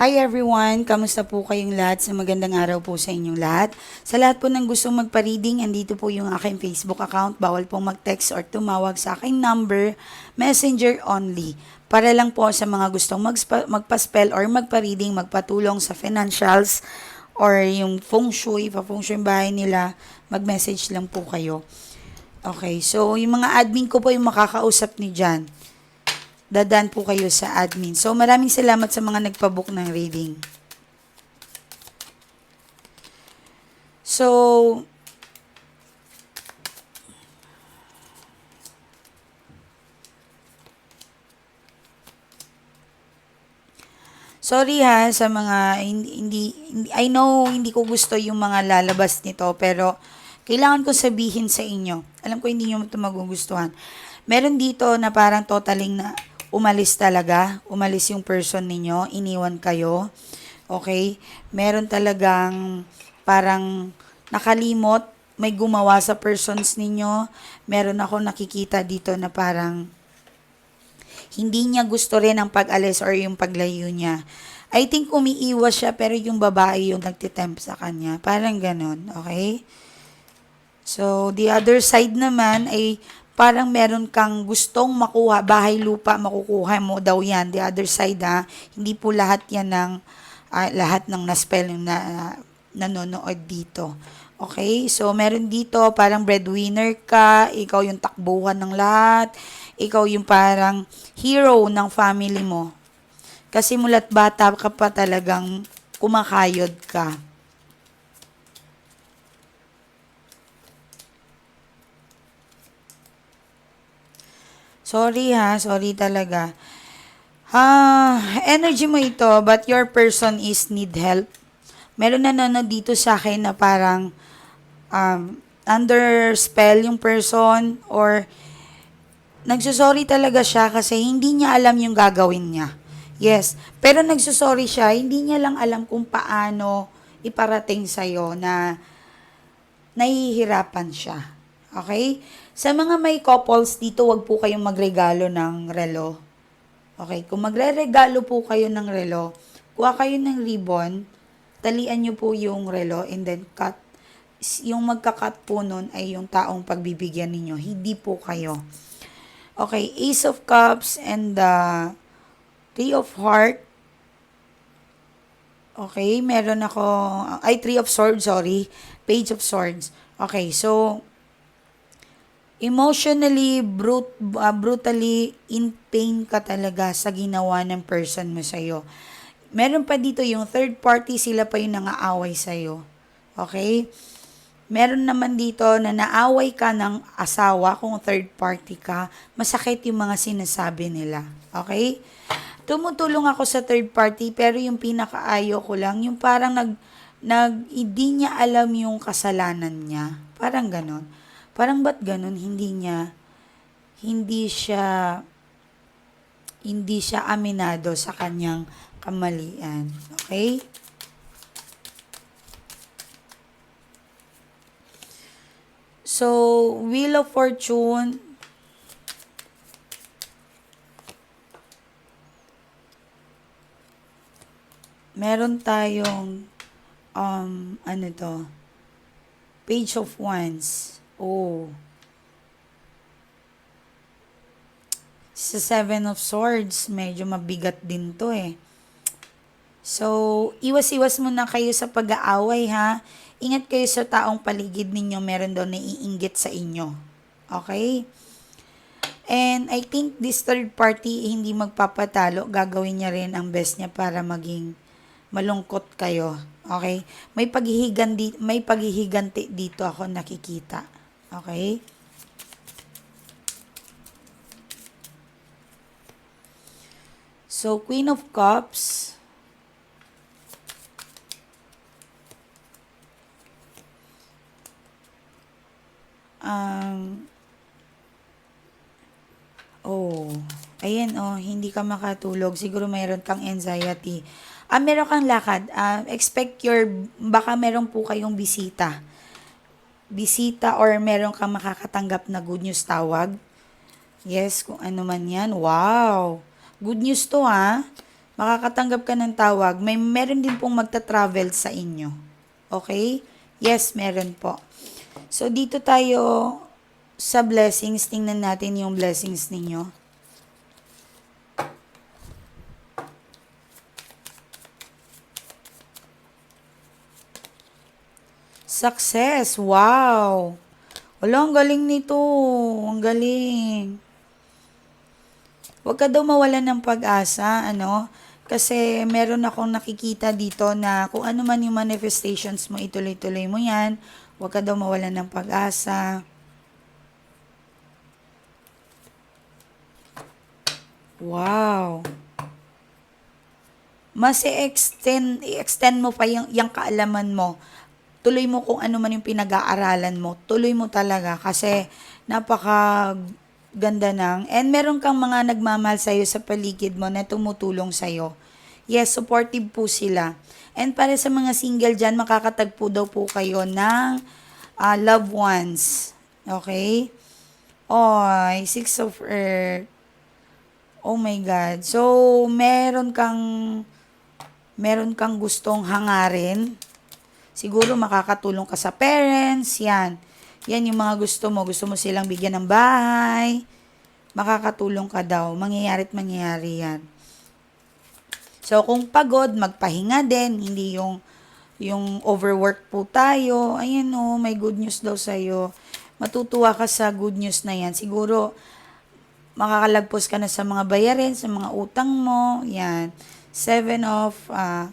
Hi everyone! Kamusta po kayong lahat? Sa magandang araw po sa inyong lahat. Sa lahat po ng gustong magpa-reading, andito po yung aking Facebook account. Bawal pong mag-text or tumawag sa aking number, messenger only. Para lang po sa mga gustong magspa- magpa-spell or magpa-reading, magpatulong sa financials or yung feng shui, pa-feng shui bahay nila, mag-message lang po kayo. Okay, so yung mga admin ko po yung makakausap ni Jan dadaan po kayo sa admin. So, maraming salamat sa mga nagpabook ng reading. So, sorry ha sa mga hindi, hindi, I know hindi ko gusto yung mga lalabas nito pero kailangan ko sabihin sa inyo. Alam ko hindi nyo ito magugustuhan. Meron dito na parang totaling na umalis talaga. Umalis yung person ninyo. Iniwan kayo. Okay? Meron talagang parang nakalimot. May gumawa sa persons ninyo. Meron ako nakikita dito na parang hindi niya gusto rin ang pag-alis or yung paglayo niya. I think umiiwas siya pero yung babae yung nagtitempt sa kanya. Parang ganun. Okay? So, the other side naman ay parang meron kang gustong makuha, bahay lupa, makukuha mo daw yan. The other side ha, hindi po lahat yan ng, ah, lahat ng na-spell yung na, nanonood dito. Okay? So, meron dito, parang breadwinner ka, ikaw yung takbuhan ng lahat, ikaw yung parang hero ng family mo. Kasi mulat bata ka pa talagang kumakayod ka. Sorry ha, sorry talaga. Ah, energy mo ito, but your person is need help. Meron na nanonood dito sa akin na parang um, under spell yung person or nagsusorry talaga siya kasi hindi niya alam yung gagawin niya. Yes, pero nagsusorry siya, hindi niya lang alam kung paano iparating sa'yo na nahihirapan siya. Okay? Sa mga may couples dito, wag po kayong magregalo ng relo. Okay? Kung magre-regalo po kayo ng relo, kuha kayo ng ribbon, talian nyo po yung relo, and then cut. Yung magka-cut po nun ay yung taong pagbibigyan ninyo, hindi po kayo. Okay, Ace of Cups and the Three of Heart. Okay, meron ako, ay, Three of Swords, sorry. Page of Swords. Okay, so, emotionally, brut, uh, brutally in pain ka talaga sa ginawa ng person mo sa'yo. Meron pa dito yung third party, sila pa yung nangaaway sa'yo. Okay? Meron naman dito na naaway ka ng asawa kung third party ka, masakit yung mga sinasabi nila. Okay? Tumutulong ako sa third party pero yung pinakaayo ko lang, yung parang nag, nag, hindi niya alam yung kasalanan niya. Parang ganon. Parang ba't ganon? Hindi niya, hindi siya, hindi siya aminado sa kanyang kamalian. Okay? So, Wheel of Fortune, meron tayong, um, ano to, Page of Wands. Oh. Sa Seven of Swords, medyo mabigat din to eh. So, iwas-iwas muna kayo sa pag-aaway ha. Ingat kayo sa taong paligid ninyo, meron daw naiinggit sa inyo. Okay? And I think this third party hindi magpapatalo, gagawin niya rin ang best niya para maging malungkot kayo. Okay? May paghihiganti, may paghihiganti dito ako nakikita. Okay? So, Queen of Cups. Um, oh, ayan oh, hindi ka makatulog. Siguro mayroon kang anxiety. Ah, meron kang lakad. Ah, expect your, baka meron po kayong bisita. Bisita or meron kang makakatanggap na good news tawag. Yes, kung ano man yan. Wow! Good news to ha. makakatanggap ka ng tawag. May meron din pong magta-travel sa inyo. Okay? Yes, meron po. So, dito tayo sa blessings. Tingnan natin yung blessings ninyo. Success! Wow! Wala, ang galing nito. Ang galing. Huwag ka daw mawalan ng pag-asa, ano? Kasi meron akong nakikita dito na kung ano man yung manifestations mo, ituloy-tuloy mo yan. Huwag ka daw mawalan ng pag-asa. Wow. Mas i-extend, i-extend mo pa yung, yung kaalaman mo. Tuloy mo kung ano man yung pinag-aaralan mo. Tuloy mo talaga kasi napaka ganda ng and meron kang mga nagmamahal sa'yo sa paligid mo na tumutulong sa'yo. Yes, supportive po sila. And para sa mga single dyan, makakatagpo daw po kayo ng ah, loved ones. Okay? Oy, Six of Earth. Oh my God. So, meron kang meron kang gustong hangarin. Siguro makakatulong ka sa parents, yan. Yan yung mga gusto mo. Gusto mo silang bigyan ng bahay. Makakatulong ka daw. Mangyayari at mangyayari yan. So, kung pagod, magpahinga din. Hindi yung, yung overwork po tayo. Ayan o, may good news daw sa'yo. Matutuwa ka sa good news na yan. Siguro, makakalagpos ka na sa mga bayarin, sa mga utang mo. Yan. Seven of, ah,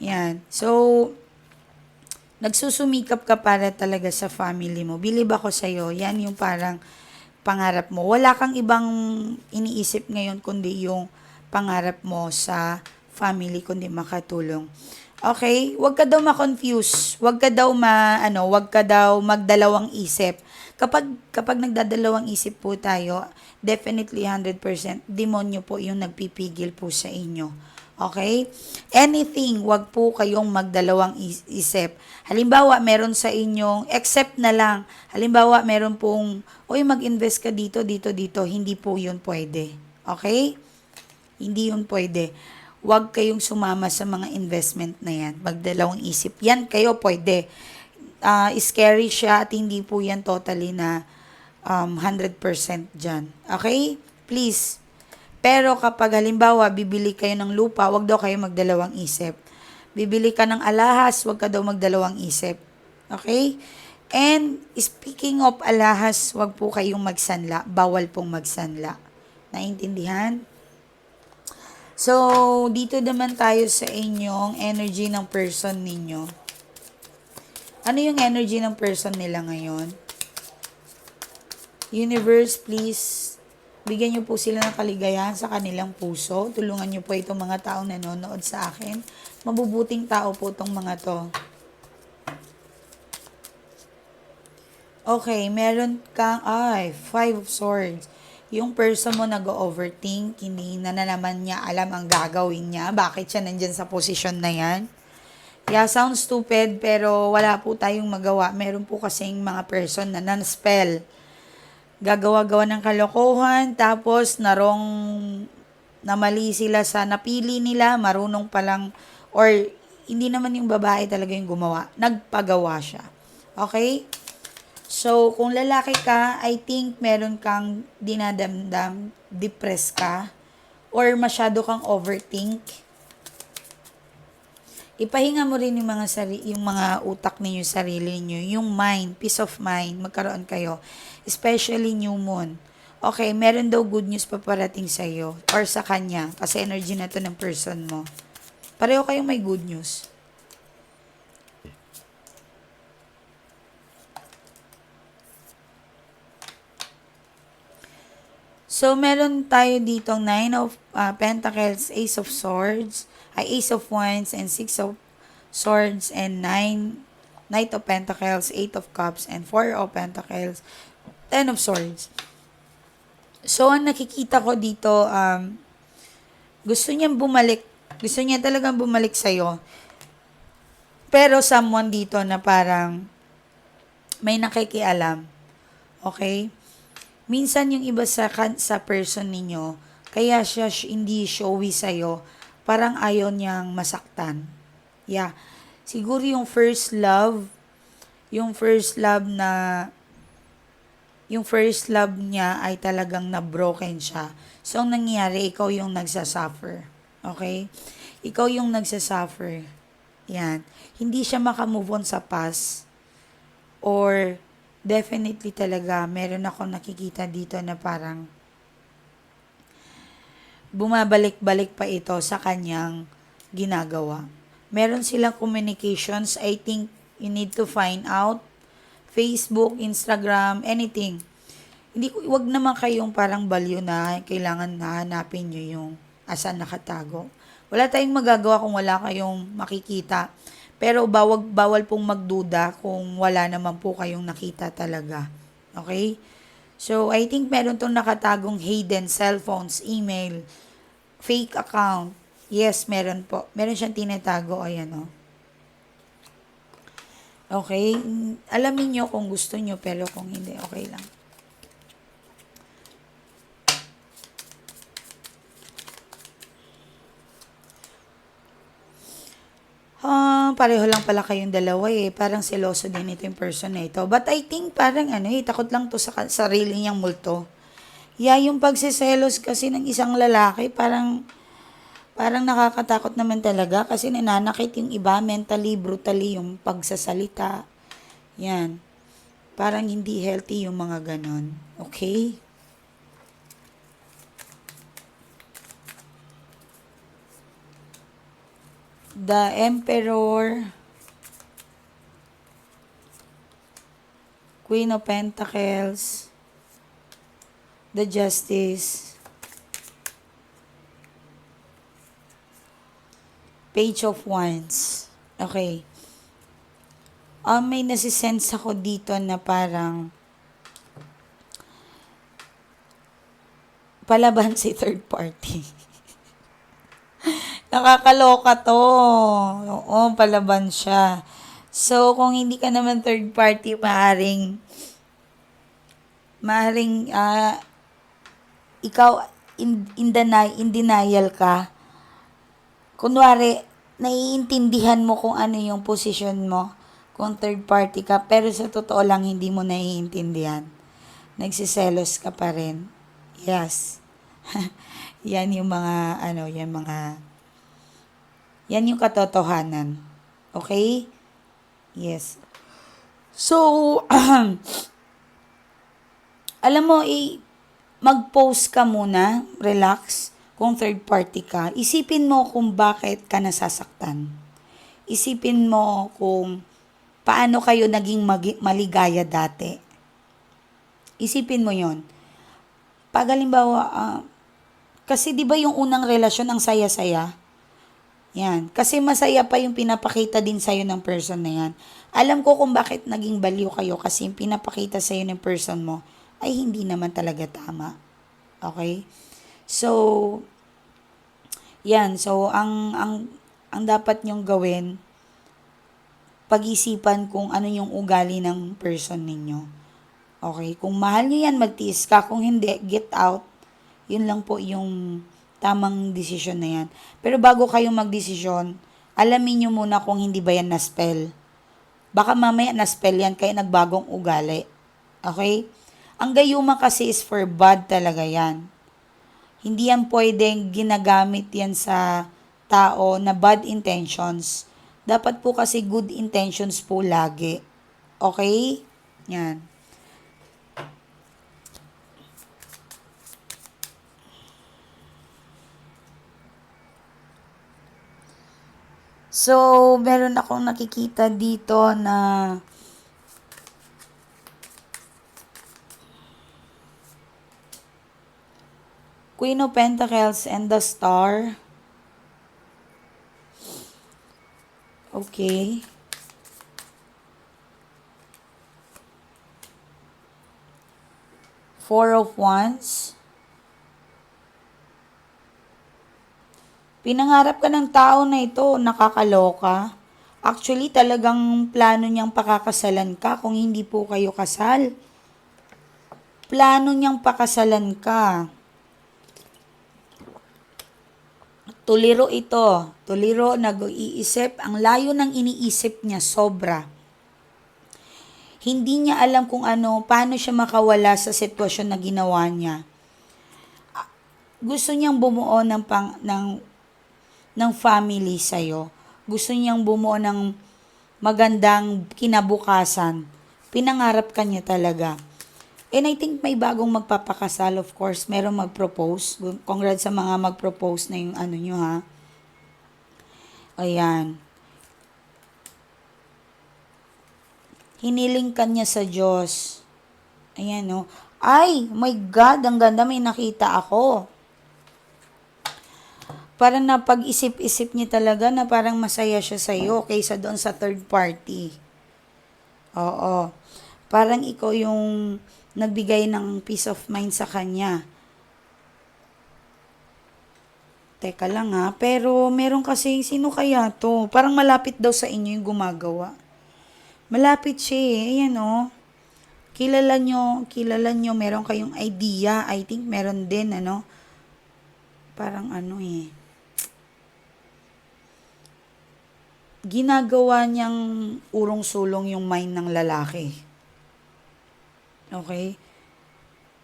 yan. So, nagsusumikap ka para talaga sa family mo. Believe ako sa'yo. Yan yung parang pangarap mo. Wala kang ibang iniisip ngayon kundi yung pangarap mo sa family kundi makatulong. Okay? Huwag ka daw ma-confuse. Huwag ka daw ma, ano, huwag ka daw magdalawang isip. Kapag, kapag nagdadalawang isip po tayo, definitely 100% demonyo po yung nagpipigil po sa inyo. Okay? Anything, wag po kayong magdalawang is- isip. Halimbawa, meron sa inyong, except na lang, halimbawa, meron pong, uy, mag-invest ka dito, dito, dito. Hindi po yun pwede. Okay? Hindi yun pwede. Huwag kayong sumama sa mga investment na yan. Magdalawang isip. Yan kayo pwede. Ah, scary siya at hindi po yan totally na um, 100% dyan. Okay? Please, pero kapag halimbawa, bibili kayo ng lupa, wag daw kayo magdalawang isip. Bibili ka ng alahas, wag ka daw magdalawang isip. Okay? And speaking of alahas, wag po kayong magsanla. Bawal pong magsanla. Naintindihan? So, dito naman tayo sa inyong energy ng person ninyo. Ano yung energy ng person nila ngayon? Universe, please Bigyan niyo po sila ng kaligayahan sa kanilang puso. Tulungan niyo po itong mga taong nanonood sa akin. Mabubuting tao po itong mga to. Okay, meron kang, ay, five of swords. Yung person mo nag-overthink, hindi na, na naman niya alam ang gagawin niya. Bakit siya nandyan sa posisyon na yan? Yeah, sounds stupid, pero wala po tayong magawa. Meron po kasing mga person na nan-spell gagawa-gawa ng kalokohan, tapos narong namali sila sa napili nila, marunong palang, or hindi naman yung babae talaga yung gumawa, nagpagawa siya. Okay? So, kung lalaki ka, I think meron kang dinadamdam, depressed ka, or masyado kang overthink. Ipahinga mo rin yung mga sari, yung mga utak ninyo, sarili niyo, yung mind, peace of mind, magkaroon kayo. Especially new moon. Okay, meron daw good news paparating sa iyo or sa kanya kasi energy na to ng person mo. Pareho kayong may good news. So, meron tayo dito Nine of uh, Pentacles, Ace of Swords, ay Ace of Wands, and Six of Swords, and Nine, Knight of Pentacles, Eight of Cups, and Four of Pentacles, Ten of Swords. So, ang nakikita ko dito, um, gusto niyang bumalik, gusto niya talagang bumalik sa'yo. Pero someone dito na parang may nakikialam. Okay? Minsan yung iba sa, sa person ninyo, Kaya siya hindi showy sa'yo. Parang ayaw niyang masaktan. Yeah. Siguro yung first love, yung first love na yung first love niya ay talagang na-broken siya. So, ang nangyayari, ikaw yung nagsasuffer. Okay? Ikaw yung nagsasuffer. Yan. Hindi siya makamove on sa past. Or, definitely talaga, meron ako nakikita dito na parang bumabalik-balik pa ito sa kanyang ginagawa. Meron silang communications. I think you need to find out Facebook, Instagram, anything. Hindi wag naman kayong parang balyo na kailangan na hanapin nyo yung asan nakatago. Wala tayong magagawa kung wala kayong makikita. Pero bawag, bawal pong magduda kung wala naman po kayong nakita talaga. Okay? So, I think meron tong nakatagong hidden cellphones, email, fake account. Yes, meron po. Meron siyang tinatago. Ayan, oh. Okay? Alamin nyo kung gusto nyo, pero kung hindi, okay lang. Ah, pareho lang pala kayong dalawa eh. Parang seloso din ito yung person na ito. But I think parang ano eh, takot lang to sa sarili niyang multo. Yeah, yung pagsiselos kasi ng isang lalaki, parang parang nakakatakot naman talaga kasi nananakit yung iba mentally, brutally yung pagsasalita. Yan. Parang hindi healthy yung mga ganon. Okay? The Emperor, Queen of Pentacles, the Justice, Page of Wands. Okay. Um, may nasisense ako dito na parang palaban si third party. Nakakaloka to. Oo, palaban siya. So, kung hindi ka naman third party, maaring, maaring, ah, ikaw, in, in, deni- in denial ka. Kunwari, naiintindihan mo kung ano yung posisyon mo kung third party ka, pero sa totoo lang, hindi mo naiintindihan. Nagsiselos ka pa rin. Yes. yan yung mga, ano, yan mga, yan yung katotohanan. Okay? Yes. So, alam mo, i mag-post ka muna, relax, kung third party ka. Isipin mo kung bakit ka nasasaktan. Isipin mo kung paano kayo naging maligaya dati. Isipin mo yon. Pag halimbawa, ah, kasi di ba yung unang relasyon ang saya-saya? Yan. Kasi masaya pa yung pinapakita din sa'yo ng person na yan. Alam ko kung bakit naging baliw kayo kasi yung pinapakita sa'yo ng person mo ay hindi naman talaga tama. Okay? So, yan. So, ang, ang, ang dapat nyong gawin, pag-isipan kung ano yung ugali ng person ninyo. Okay? Kung mahal nyo yan, magtiis ka. Kung hindi, get out. Yun lang po yung tamang desisyon na yan. Pero bago kayo magdesisyon, alamin nyo muna kung hindi ba yan na-spell. Baka mamaya na-spell yan kaya nagbagong ugali. Okay? Ang gayuma kasi is for bad talaga yan. Hindi yan pwedeng ginagamit yan sa tao na bad intentions. Dapat po kasi good intentions po lagi. Okay? Yan. So, meron akong nakikita dito na Queen of Pentacles and the Star. Okay. Four of Wands. Pinangarap ka ng tao na ito, nakakaloka. Actually, talagang plano niyang pakakasalan ka kung hindi po kayo kasal. Plano niyang pakasalan ka. tuliro ito. Tuliro, nag-iisip. Ang layo ng iniisip niya, sobra. Hindi niya alam kung ano, paano siya makawala sa sitwasyon na ginawa niya. Gusto niyang bumuo ng, pang, ng, ng family sa'yo. Gusto niyang bumuo ng magandang kinabukasan. Pinangarap ka niya talaga. And I think may bagong magpapakasal, of course. Merong mag-propose. Congrats sa mga mag-propose na yung ano nyo, ha. Ayan. Hiniling ka niya sa Diyos. Ayan, no. Ay, my God, ang ganda, may nakita ako. Parang napag-isip-isip niya talaga na parang masaya siya sa'yo kaysa doon sa third party. Oo. Parang ikaw yung nagbigay ng peace of mind sa kanya. Teka lang ha, pero meron kasi, sino kaya to? Parang malapit daw sa inyo yung gumagawa. Malapit siya eh, ayan o. Kilala nyo, kilala nyo, meron kayong idea. I think meron din, ano. Parang ano eh. Ginagawa niyang urong-sulong yung mind ng lalaki. Okay?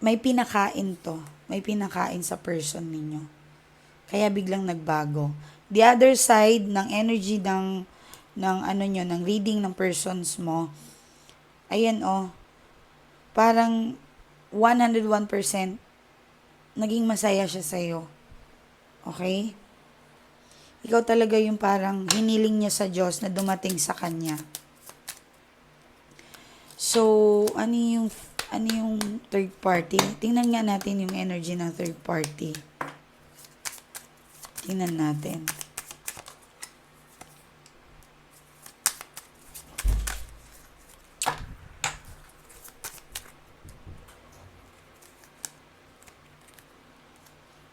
May pinakain to. May pinakain sa person ninyo. Kaya biglang nagbago. The other side ng energy ng ng ano nyo, ng reading ng persons mo, ayan oh, parang 101% naging masaya siya sa'yo. Okay? Ikaw talaga yung parang hiniling niya sa Diyos na dumating sa kanya. So, ano yung ano yung third party? Tingnan nga natin yung energy ng third party. Tingnan natin.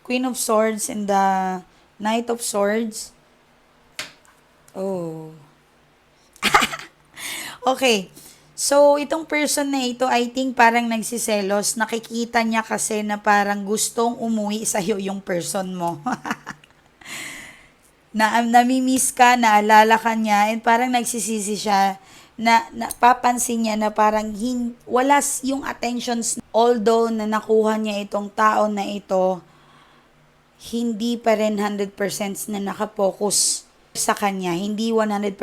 Queen of Swords and the Knight of Swords. Oh. okay. So, itong person na ito, I think parang nagsiselos. Nakikita niya kasi na parang gustong umuwi sa'yo yung person mo. na namimiss ka, naalala ka niya, and parang nagsisisi siya na napapansin niya na parang hin, wala s- yung attentions. Although na nakuha niya itong tao na ito, hindi pa rin 100% na nakafocus sa kanya. Hindi 100%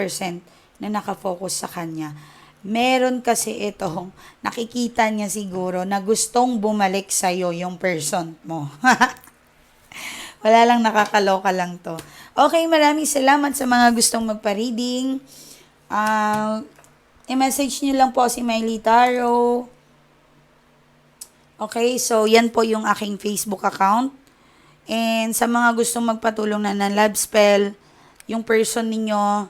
na nakafocus sa kanya. Meron kasi itong nakikita niya siguro na gustong bumalik sa'yo yung person mo. Wala lang nakakaloka lang to. Okay, maraming salamat sa mga gustong magpa-reading. Ah, i-message niyo lang po si Miley Taro. Okay, so yan po yung aking Facebook account. And sa mga gustong magpatulong na ng love spell, yung person ninyo,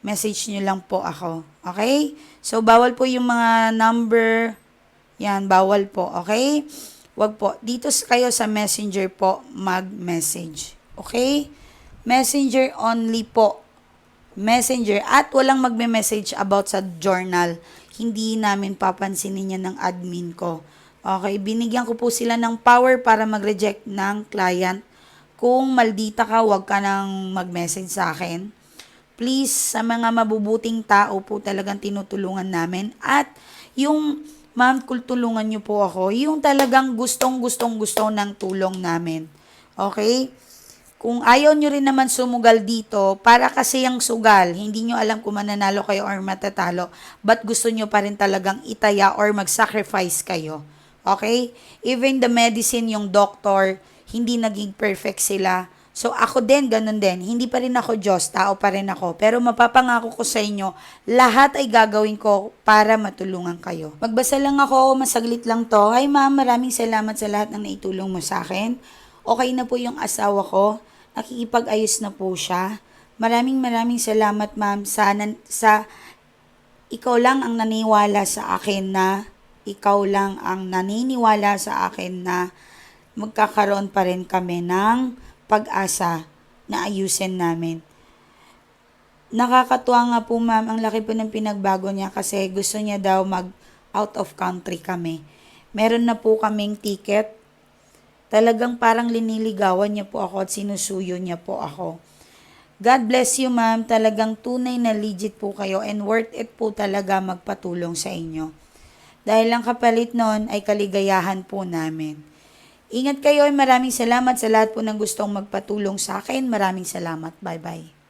message nyo lang po ako. Okay? So, bawal po yung mga number. Yan, bawal po. Okay? Wag po. Dito kayo sa messenger po mag-message. Okay? Messenger only po. Messenger. At walang magme-message about sa journal. Hindi namin papansinin yan ng admin ko. Okay, binigyan ko po sila ng power para mag-reject ng client. Kung maldita ka, wag ka nang mag-message sa akin. Please, sa mga mabubuting tao po talagang tinutulungan namin. At yung, ma'am, kung tulungan niyo po ako, yung talagang gustong-gustong-gusto ng tulong namin. Okay? Kung ayaw nyo rin naman sumugal dito, para kasi yung sugal, hindi nyo alam kung mananalo kayo or matatalo, but gusto nyo pa rin talagang itaya or mag-sacrifice kayo. Okay? Even the medicine, yung doctor, hindi naging perfect sila. So ako din, ganun din. Hindi pa rin ako Diyos, tao pa rin ako. Pero mapapangako ko sa inyo, lahat ay gagawin ko para matulungan kayo. Magbasa lang ako, masaglit lang to. Hi ma'am, maraming salamat sa lahat ng naitulong mo sa akin. Okay na po yung asawa ko. Nakikipag-ayos na po siya. Maraming maraming salamat ma'am sa, sa ikaw lang ang naniwala sa akin na ikaw lang ang naniniwala sa akin na magkakaroon pa rin kami ng pag-asa na ayusin namin. Nakakatuwa nga po ma'am, ang laki po ng pinagbago niya kasi gusto niya daw mag out of country kami. Meron na po kaming ticket Talagang parang liniligawan niya po ako at sinusuyo niya po ako. God bless you, ma'am. Talagang tunay na legit po kayo and worth it po talaga magpatulong sa inyo. Dahil ang kapalit nun ay kaligayahan po namin. Ingat kayo at maraming salamat sa lahat po ng gustong magpatulong sa akin. Maraming salamat. Bye-bye.